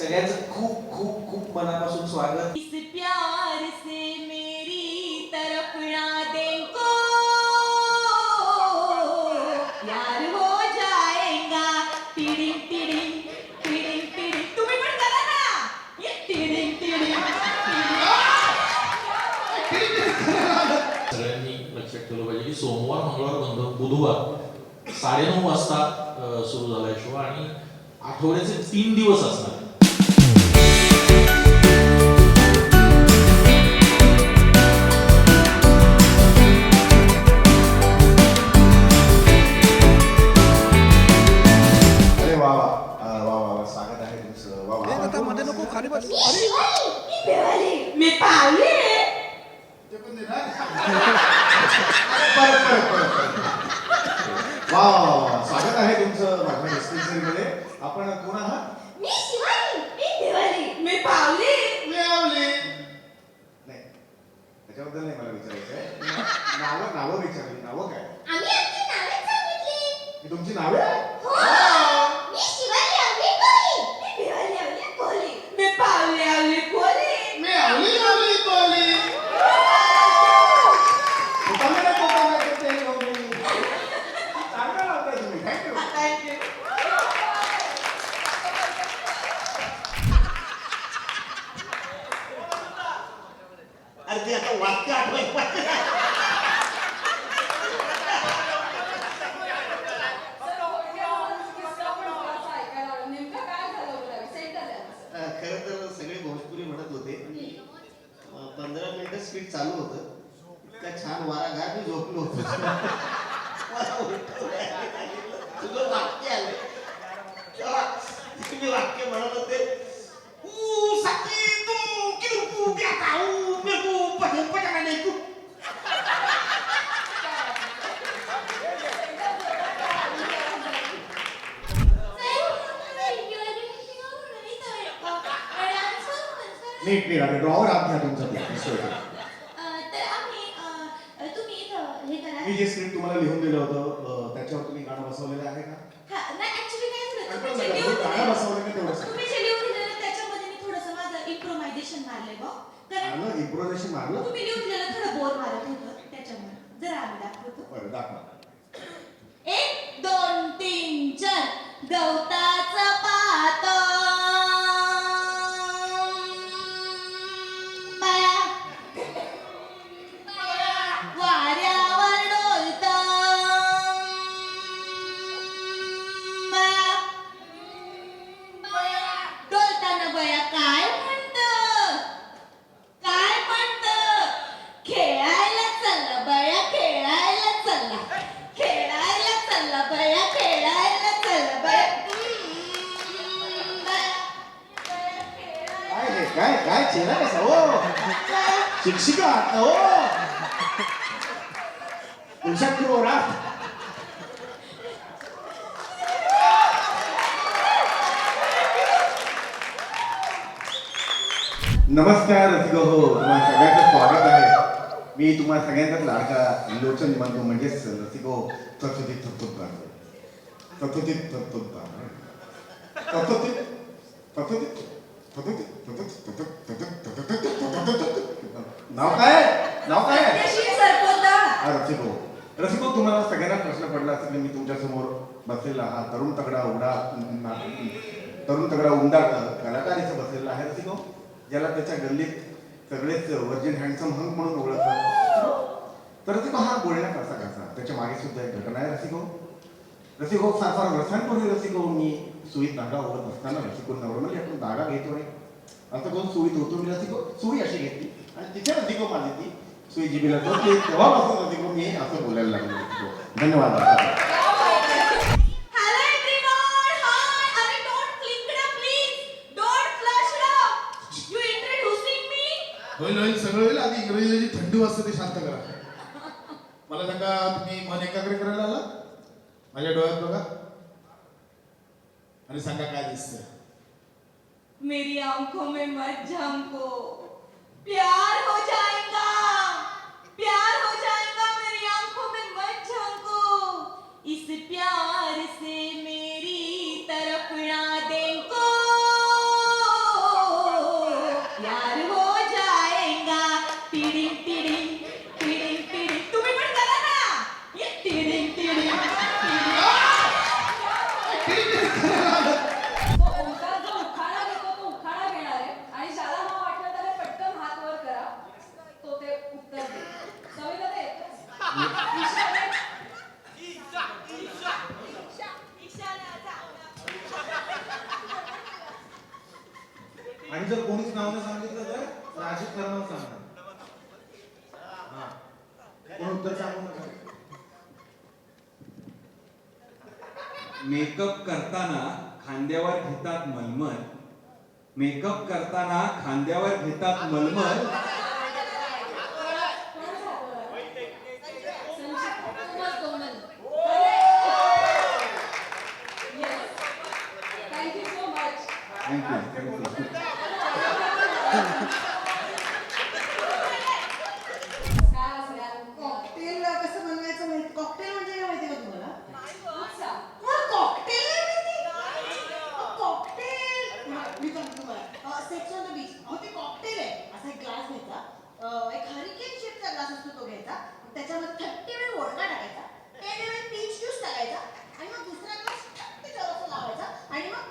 सगळ्यांचं खूप खूप खूप मनापासून स्वागत. इस प्यार से मेरी तड़पना देखो। प्यार हो जाएगा। टिडिंग टिडिंग टिडिंग टिडिंग। तुम्ही पण करा ना। ये टिडिंग टिडिंग सगळ्यांनी लक्षात ठेवलं पाहिजे की सोमवार मंगळवार बंद बुधवार साडेनऊ वाजता सुरू झालाय शो आणि आठवड्याचे तीन दिवस असणार. वा वा वा वा स्वागत आहे तुमचं माझ्या डिस्पेन्सरी मध्ये आपण कोण आहात? मी शिवानी मी दिवाळी मी पावले. मिळवली नाही त्याच्याबद्दल नाही मला विचारायचं आहे. नावं नावं विचारली. नावं काय? आम्ही आमची नावे सांगितली. ही तुमची नावे हो मी शिवानी आवली कोली मी दिवाळी आवली कोली मी पावले आवली कोली मिळवली मिळवली कोहली कोटामे ना कोटामे करते कोहली. चांगलं लावताय तुम्ही थँक्यू थँक्यू अरे ते आता वाक्य आठवाय. खर खरं तर सगळे भोजपुरी म्हणत होते. पंधरा मिनिट स्पीड चालू होतं. इतका छान वारा गार मी झोपलो होतो. तुझं वाक्य आलं. तेव्हा तुम्ही वाक्य म्हणत होते ऊ सखी तू किती तू प्याता ऊ मेरे को पता पता नहीं तू नीट नीट आता ड्रॉवर आत घ्या तुमचा. तर आम्ही अ, तुम्ही इथं हे करा. मी जे स्क्रिप्ट तुम्हाला लिहून दिलं होतं अं, त्याच्यावर तुम्ही गाणं बसवलेलं आहे का? हा, नाही ऍक्च्युली काय झालं. ऐकून तुम्ही जे नका, लिहून तुम्ही गाणं दिलं- बसवलं का तेवढं सांगा. तुम्ही जे लिहून दिलेलं त्याच्यामध्ये मी थोडंसं माझं इम्प्रोव्हायझेशन मारलंय बघ. कारण गाणं इम्प्रोव्हायझेशन मारलं? तुम्ही लिहून दिलेलं थोडं बोर मारत होतं त्याच्यामुळे. जरा आम्ही दाखवतो. बरं दाखवा. एक दोन तीन चार. गवताचं काय काय चेहरा कसा हो शिक्षिका हो उषा किरोरा नमस्कार रसिक हो तुम्हाला सगळ्यांचं स्वागत आहे मी तुम्हाला सगळ्यांचाच लाडका लोचन मानतो म्हणजेच रसिक हो तत्वतीत तत्वत तत्वतीत तत्वत तत्वतीत तत्वतीत नाव काय नाव काय रसिको रसिको तुम्हाला सगळ्यांना प्रश्न पडला असेल मी तुमच्यासमोर बसलेला हा तरुण तगडा उडा तरुण तगडा उमदा कलाकार इथं बसलेला आहे रसिको ज्याला त्याच्या गल्लीत सगळेच वर्जिन हँडसम हंग म्हणून ओळखतात. तर रसिको हा बोलण्यात असा कसा त्याच्यामागे सुद्धा एक घटना आहे रसिको रसिको फार फार वर्षांपूर्वी रसिको मी सुईत धागा होत असताना रसिको नॉर्मली धागा घेतो रे. असं करून सुईत होतो मी रसिको सुई अशी घेतली. आणि तिथे रसिको माझी ती. सुई जिबीला तेव्हापासून रसिको मी असं बोलायला लागलो धन्यवाद? होईल होईल सगळं होईल. आधी इंग्रजीला जी थंडी वाजते ती शांत करा. मला सांगा तुम्ही मन एकाग्र करायला आला माझ्या डोळ्यात बघा. आणि सांगा काय दिसतंय. मेरी आंखों में मत झमको। प्यार हो जाए आणि जर कोणीच नाव सांगितलं तर राजीव कर्मच सांगणार. कोण उत्तर सांगू नका? मेकअप करताना खांद्यावर घेतात मलमल. मेकअप करताना खांद्यावर घेतात मलमल. कॉकटेल कसं बनवायचं माहिती? कॉकटेल म्हणजे काय माहिती का तुम्हाला? कॉकटेल कॉकटेल मी सांगतो ते कॉकटेल आहे. असा एक ग्लास घ्यायचा. एक हरिकेन शेपचा ग्लास असतो तो घ्यायचा. त्याच्यामध्ये थट्टी वेळ वोडका टाकायचा. त्यावेळी पीच ज्यूस टाकायचा. आणि मग दुसरा ग्लास थट्टी असं लावायचा. आणि मग